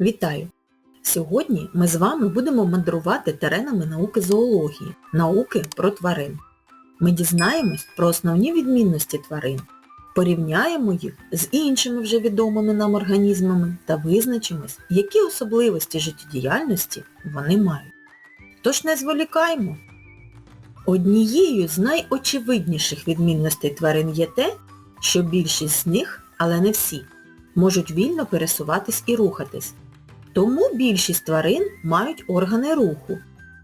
Вітаю! Сьогодні ми з вами будемо мандрувати теренами науки зоології, науки про тварин. Ми дізнаємось про основні відмінності тварин, порівняємо їх з іншими вже відомими нам організмами та визначимось, які особливості життєдіяльності вони мають. Тож не зволікаймо! Однією з найочевидніших відмінностей тварин є те, що більшість з них, але не всі, можуть вільно пересуватись і рухатись. Тому більшість тварин мають органи руху,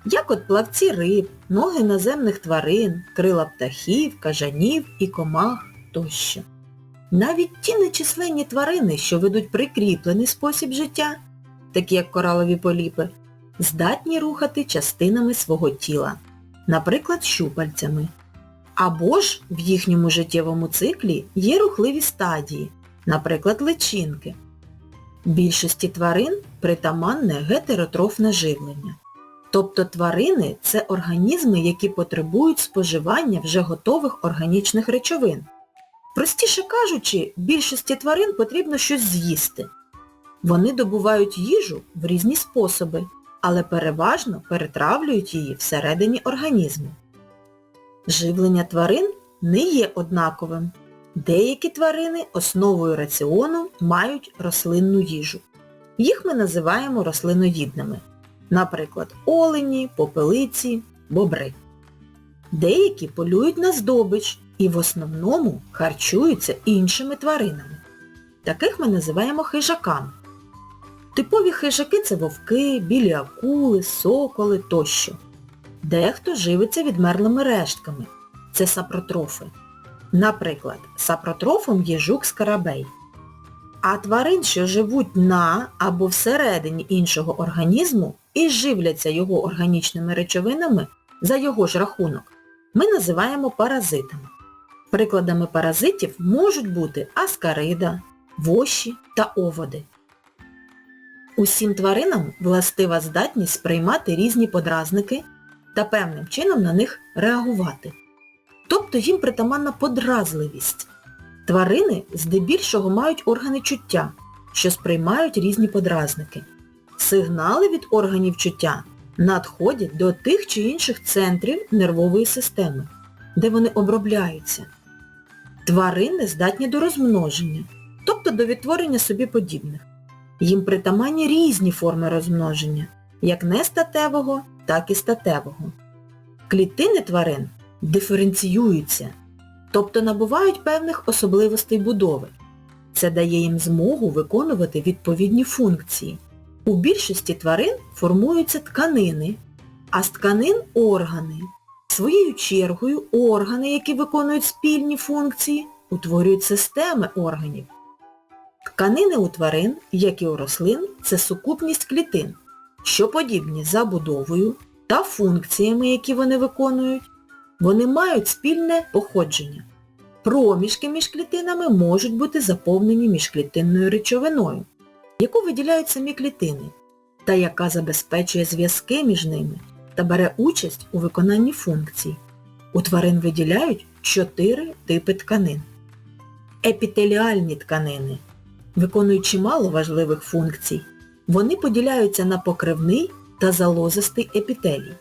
як от плавці риб, ноги наземних тварин, крила птахів, кажанів і комах тощо. Навіть ті нечисленні тварини, що ведуть прикріплений спосіб життя, такі як коралові поліпи, здатні рухати частинами свого тіла, наприклад, щупальцями. Або ж в їхньому життєвому циклі є рухливі стадії, наприклад, личинки. Більшості тварин притаманне гетеротрофне живлення. Тобто тварини – це організми, які потребують споживання вже готових органічних речовин. Простіше кажучи, більшості тварин потрібно щось з'їсти. Вони добувають їжу в різні способи, але переважно перетравлюють її всередині організму. Живлення тварин не є однаковим. Деякі тварини основою раціону мають рослинну їжу. Їх ми називаємо рослиноїдними. Наприклад, олені, попелиці, бобри. Деякі полюють на здобич і в основному харчуються іншими тваринами. Таких ми називаємо хижаками. Типові хижаки це вовки, білі акули, соколи тощо. Дехто живиться відмерлими рештками. Це сапротрофи. Наприклад, сапротрофом є жук-скарабей. А тварин, що живуть на або всередині іншого організму і живляться його органічними речовинами за його ж рахунок, ми називаємо паразитами. Прикладами паразитів можуть бути аскарида, воші та оводи. Усім тваринам властива здатність сприймати різні подразники та певним чином на них реагувати. Тобто їм притаманна подразливість. Тварини здебільшого мають органи чуття, що сприймають різні подразники. Сигнали від органів чуття надходять до тих чи інших центрів нервової системи, де вони обробляються. Тварини здатні до розмноження, тобто до відтворення собі подібних. Їм притаманні різні форми розмноження, як нестатевого, так і статевого. Клітини тварин диференціюються, тобто набувають певних особливостей будови. Це дає їм змогу виконувати відповідні функції. У більшості тварин формуються тканини, а з тканин органи. Своєю чергою органи, які виконують спільні функції, утворюють системи органів. Тканини у тварин, як і у рослин, це сукупність клітин, що подібні за будовою та функціями, які вони виконують. Вони мають спільне походження. Проміжки між клітинами можуть бути заповнені міжклітинною речовиною, яку виділяють самі клітини, та яка забезпечує зв'язки між ними та бере участь у виконанні функцій. У тварин виділяють чотири типи тканин. Епітеліальні тканини виконують чимало важливих функцій. Вони поділяються на покривний та залозистий епітелій.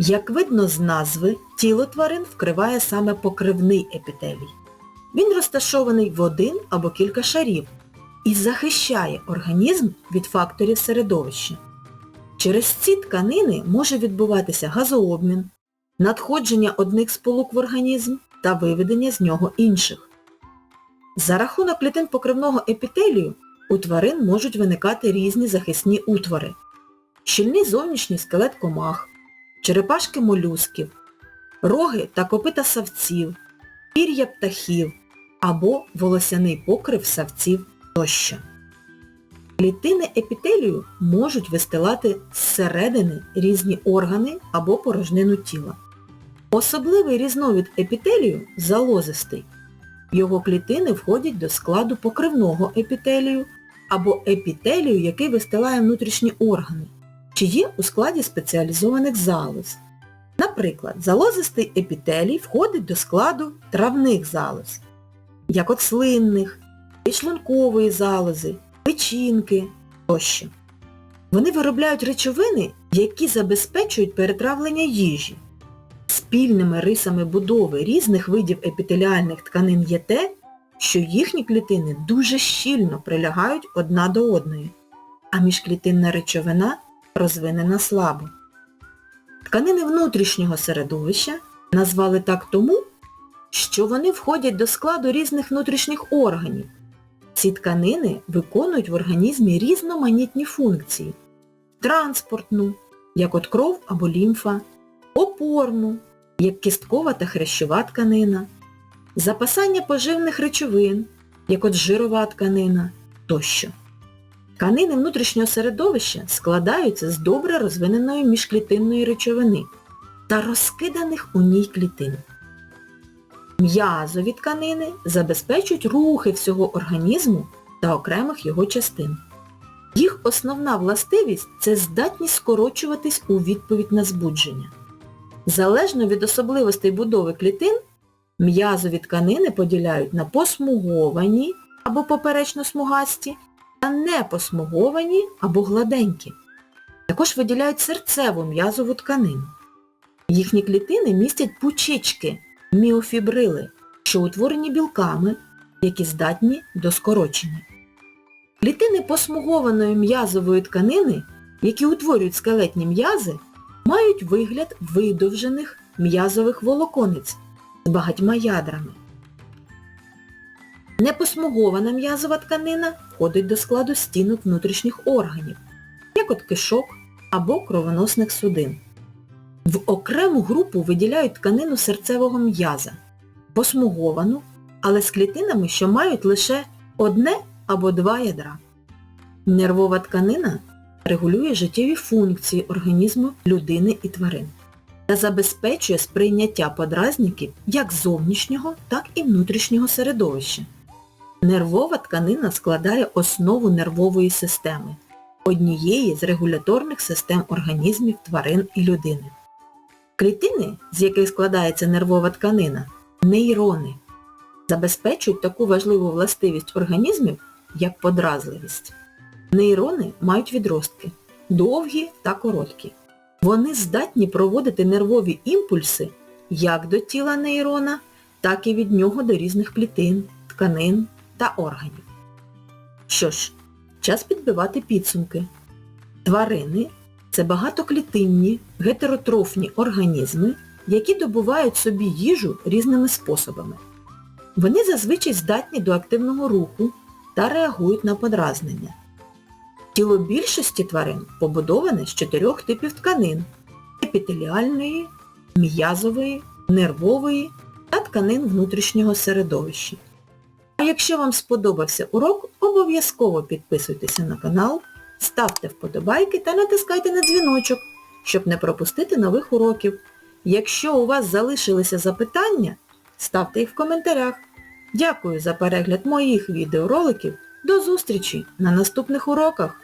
Як видно з назви, тіло тварин вкриває саме покривний епітелій. Він розташований в один або кілька шарів і захищає організм від факторів середовища. Через ці тканини може відбуватися газообмін, надходження одних сполук в організм та виведення з нього інших. За рахунок клітин покривного епітелію у тварин можуть виникати різні захисні утвори. Щільний зовнішній скелет комах, черепашки молюсків, роги та копита савців, пір'я птахів або волосяний покрив савців тощо. Клітини епітелію можуть вистилати зсередини різні органи або порожнину тіла. Особливий різновид епітелію залозистий. Його клітини входять до складу покривного епітелію або епітелію, який вистилає внутрішні органи чи є у складі спеціалізованих залоз. Наприклад, залозистий епітелій входить до складу травних залоз, як от слинних, підшлункової залози, печінки тощо. Вони виробляють речовини, які забезпечують перетравлення їжі. Спільними рисами будови різних видів епітеліальних тканин є те, що їхні клітини дуже щільно прилягають одна до одної, а міжклітинна речовина розвинена слабо. Тканини внутрішнього середовища назвали так тому, що вони входять до складу різних внутрішніх органів. Ці тканини виконують в організмі різноманітні функції. Транспортну, як от кров або лімфа, опорну, як кісткова та хрящова тканина, запасання поживних речовин, як от жирова тканина тощо. Тканини внутрішнього середовища складаються з добре розвиненої міжклітинної речовини та розкиданих у ній клітин. М'язові тканини забезпечують рухи всього організму та окремих його частин. Їх основна властивість – це здатність скорочуватись у відповідь на збудження. Залежно від особливостей будови клітин, м'язові тканини поділяють на посмуговані або поперечно-смугасті та непосмуговані або гладенькі. Також виділяють серцеву м'язову тканину. Їхні клітини містять пучечки, міофібрили, що утворені білками, які здатні до скорочення. Клітини посмугованої м'язової тканини, які утворюють скелетні м'язи, мають вигляд видовжених м'язових волоконець з багатьма ядрами. Непосмугована м'язова тканина входить до складу стінок внутрішніх органів, як от кишок або кровоносних судин. В окрему групу виділяють тканину серцевого м'яза, посмуговану, але з клітинами, що мають лише одне або два ядра. Нервова тканина регулює життєві функції організму людини і тварин та забезпечує сприйняття подразників як зовнішнього, так і внутрішнього середовища. Нервова тканина складає основу нервової системи, однієї з регуляторних систем організмів тварин і людини. Клітини, з яких складається нервова тканина, нейрони, забезпечують таку важливу властивість організмів, як подразливість. Нейрони мають відростки – довгі та короткі. Вони здатні проводити нервові імпульси як до тіла нейрона, так і від нього до різних клітин, тканин та органів. Що ж, час підбивати підсумки. Тварини – це багатоклітинні, гетеротрофні організми, які добувають собі їжу різними способами. Вони зазвичай здатні до активного руху та реагують на подразнення. Тіло більшості тварин побудоване з чотирьох типів тканин – епітеліальної, м'язової, нервової та тканин внутрішнього середовища. Якщо вам сподобався урок, обов'язково підписуйтеся на канал, ставте вподобайки та натискайте на дзвіночок, щоб не пропустити нових уроків. Якщо у вас залишилися запитання, ставте їх в коментарях. Дякую за перегляд моїх відеороликів. До зустрічі на наступних уроках!